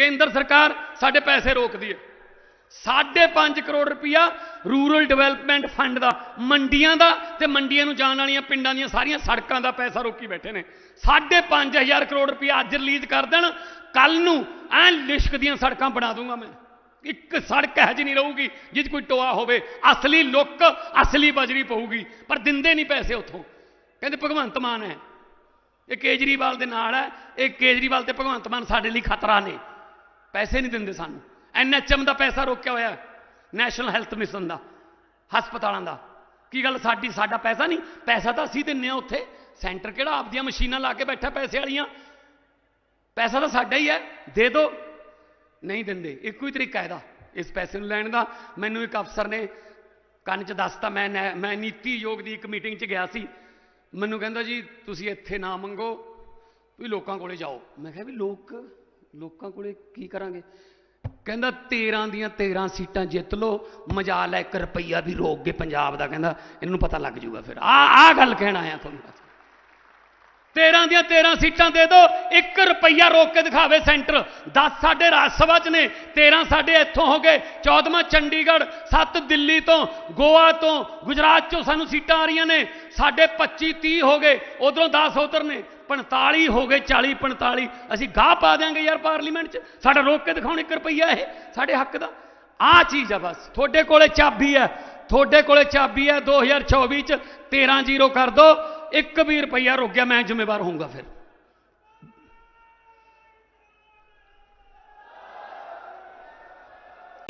ਕੇਂਦਰ ਸਰਕਾਰ ਸਾਡੇ ਪੈਸੇ ਰੋਕਦੀ ਹੈ। 5.5 ਕਰੋੜ ਰੁਪਇਆ ਰੂਰਲ ਡਿਵੈਲਪਮੈਂਟ ਫੰਡ ਦਾ, ਮੰਡੀਆਂ ਦਾ ਤੇ ਮੰਡੀਆਂ ਨੂੰ ਜਾਣ ਵਾਲੀਆਂ ਪਿੰਡਾਂ ਦੀਆਂ ਸਾਰੀਆਂ ਸੜਕਾਂ ਦਾ ਪੈਸਾ ਰੋਕੀ ਬੈਠੇ ਨੇ। 5.5000 ਕਰੋੜ ਰੁਪਇਆ ਅੱਜ ਰਿਲੀਜ਼ ਕਰ ਦੇਣ ਕੱਲ ਨੂੰ ਐ ਲਿਸ਼ਕ ਦੀਆਂ ਸੜਕਾਂ ਬਣਾ ਦੂੰਗਾ ਮੈਂ। ਇੱਕ ਸੜਕ ਹੈ ਜੀ ਨਹੀਂ ਰਹੂਗੀ ਜਿੱਦ ਕੋਈ ਟੋਆ ਹੋਵੇ। ਅਸਲੀ ਲੁੱਕ, ਅਸਲੀ ਬਜਰੀ ਪਊਗੀ, ਪਰ ਦਿੰਦੇ ਨਹੀਂ ਪੈਸੇ ਉੱਥੋਂ। ਕਹਿੰਦੇ ਭਗਵੰਤ ਮਾਨ ਹੈ। ਇਹ ਕੇਜਰੀਵਾਲ ਦੇ ਨਾਲ ਹੈ। ਇਹ ਕੇਜਰੀਵਾਲ ਤੇ ਭਗਵੰਤ ਮਾਨ ਸਾਡੇ ਲਈ ਖਤਰਾ ਨੇ। ਪੈਸੇ ਨਹੀਂ ਦਿੰਦੇ ਸਾਨੂੰ। ਐਨਐਚਐਮ ਦਾ ਪੈਸਾ ਰੋਕਿਆ ਹੋਇਆ ਨੈਸ਼ਨਲ ਹੈਲਥ ਮਿਸ਼ਨ ਦਾ, ਹਸਪਤਾਲਾਂ ਦਾ। ਕੀ ਗੱਲ ਸਾਡੀ, ਸਾਡਾ ਪੈਸਾ ਨਹੀਂ? ਪੈਸਾ ਤਾਂ ਅਸੀਂ ਦਿੰਨੇ ਆ ਉੱਥੇ। ਸੈਂਟਰ ਕਿਹੜਾ ਆਪਦੀਆਂ ਮਸ਼ੀਨਾਂ ਲਾ ਕੇ ਬੈਠਾ ਪੈਸੇ ਵਾਲੀਆਂ? ਪੈਸਾ ਤਾਂ ਸਾਡਾ ਹੀ ਹੈ, ਦੇ ਦਿਓ ਨਹੀਂ ਦਿੰਦੇ, ਇੱਕੋ ਹੀ ਤਰੀਕਾ ਇਹਦਾ, ਇਸ ਪੈਸੇ ਨੂੰ ਲੈਣ ਦਾ। ਮੈਨੂੰ ਇੱਕ ਅਫਸਰ ਨੇ ਕੰਨ 'ਚ ਦੱਸਤਾ, ਮੈਂ ਨੈ- ਮੈਂ ਨੀਤੀ ਯੋਗ ਦੀ ਇੱਕ ਮੀਟਿੰਗ 'ਚ ਗਿਆ ਸੀ। ਮੈਨੂੰ ਕਹਿੰਦਾ ਜੀ, ਤੁਸੀਂ ਇੱਥੇ ਨਾ ਮੰਗੋ ਤੁਸੀਂ ਲੋਕਾਂ ਕੋਲੇ ਜਾਓ। ਮੈਂ ਕਿਹਾ ਵੀ ਲੋਕ ਲੋਕਾਂ ਕੋਲੇ ਕੀ ਕਰਾਂਗੇ? ਕਹਿੰਦਾ 13 ਦੀਆਂ 13 ਸੀਟਾਂ ਜਿੱਤ ਲਓ ਮਜ਼ਾ ਲੈ 1 ਰੁਪਈਆ ਵੀ ਰੋਕ ਕੇ ਪੰਜਾਬ ਦਾ, ਕਹਿੰਦਾ, ਇਹਨੂੰ ਪਤਾ ਲੱਗ ਜੂਗਾ ਫਿਰ। ਆ ਆ ਗੱਲ ਕਹਿਣ ਆਇਆ ਤੁਹਾਨੂੰ ਬਸ 13 ਦੀਆਂ 13 ਸੀਟਾਂ ਦੇ ਦਿਓ 1 ਰੁਪਈਆ ਰੋਕ ਕੇ ਦਿਖਾਵੇ ਸੈਂਟਰ। 10 ਸਾਡੇ ਰਾਜ ਸਭਾ 'ਚ ਨੇ 13 ਸਾਡੇ ਇੱਥੋਂ ਹੋ ਗਏ। 14ਵਾਂ ਚੰਡੀਗੜ੍ਹ 7 ਦਿੱਲੀ ਤੋਂ, ਗੋਆ ਤੋਂ, ਗੁਜਰਾਤ 'ਚੋਂ ਸਾਨੂੰ ਸੀਟਾਂ ਆ ਰਹੀਆਂ ਨੇ। ਸਾਡੇ 25 30 ਹੋ ਗਏ, ਉਧਰੋਂ 10 ਉਧਰ ਨੇ। 45 ਹੋ ਗਏ 40 45 ਅਸੀਂ ਗਾਹ ਪਾ ਦਿਆਂਗੇ ਯਾਰ ਪਾਰਲੀਮੈਂਟ 'ਚ। ਸਾਡਾ ਰੋਕ ਕੇ ਦਿਖਾਉਣ 1 ਰੁਪਈਆ ਇਹ, ਸਾਡੇ ਹੱਕ ਦਾ। ਆਹ ਚੀਜ਼ ਆ ਬਸ। ਤੁਹਾਡੇ ਕੋਲੇ ਚਾਬੀ ਹੈ। ਤੁਹਾਡੇ ਕੋਲੇ ਚਾਬੀ ਹੈ। 2024 'ਚ 13 ਜ਼ੀਰੋ ਕਰ ਦੋ। ਇੱਕ ਵੀ ਰੁਪਈਆ ਰੁਕ ਗਿਆ, ਮੈਂ ਜ਼ਿੰਮੇਵਾਰ ਹੋਊਂਗਾ ਫਿਰ।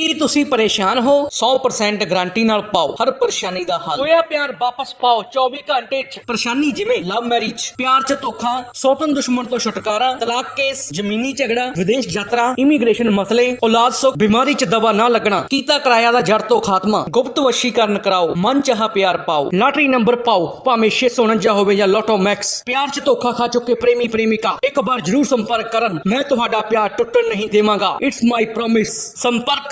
ਕੀ ਤੁਸੀਂ ਪਰੇਸ਼ਾਨ ਹੋ? 100% ਗਾਰੰਟੀ ਨਾਲ ਪਾਓ। ਹਰ ਪਰੇਸ਼ਾਨੀ ਦਾ ਹੱਲ। ਹੋਇਆ ਪਿਆਰ ਵਾਪਸ ਪਾਓ। 24 ਘੰਟੇ ਚ। ਪਰੇਸ਼ਾਨੀ ਜਿਵੇਂ ਲਵ ਮੈਰਿਜ ਪਿਆਰ ਚ ਧੋਖਾ ਸੌਤਨ ਦੁਸ਼ਮਣ ਤੋਂ ਛੁਟਕਾਰਾ ਤਲਾਕ ਕੇਸ ਜ਼ਮੀਨੀ ਝਗੜਾ ਵਿਦੇਸ਼ ਯਾਤਰਾ ਇਮੀਗ੍ਰੇਸ਼ਨ ਮਸਲੇ ਔਲਾਦ ਸੁੱਖ ਬਿਮਾਰੀ ਚ ਦਵਾ ਨਾ ਲੱਗਣਾ ਕੀਤਾ ਕਿਰਾਇਆ ਦਾ ਜੜ ਤੋਂ ਖਾਤਮਾ ਗੁਪਤ ਵਸ਼ੀਕਰਨ ਕਰਾਓ ਮਨ ਚਾਹਾ ਪਿਆਰ ਪਾਓ। ਲਾਟਰੀ ਨੰਬਰ ਪਾਓ ਭਾਵੇਂ 649 ਹੋਵੇ ਜਾਂ ਲੋਟੋ ਮੈਕਸ ਪਿਆਰ ਚ ਧੋਖਾ ਖਾ ਚੁੱਕੇ ਪ੍ਰੇਮੀ ਪ੍ਰੇਮਿਕਾ ਇੱਕ ਵਾਰ ਜਰੂਰ ਸੰਪਰਕ ਕਰਨ। ਮੈਂ ਤੁਹਾਡਾ ਪਿਆਰ ਟੁੱਟਣ ਨਹੀਂ ਦੇਵਾਂਗਾ। ਇਟਸ ਮਾਈ ਪ੍ਰੋਮਿਸ ਸੰਪਰਕ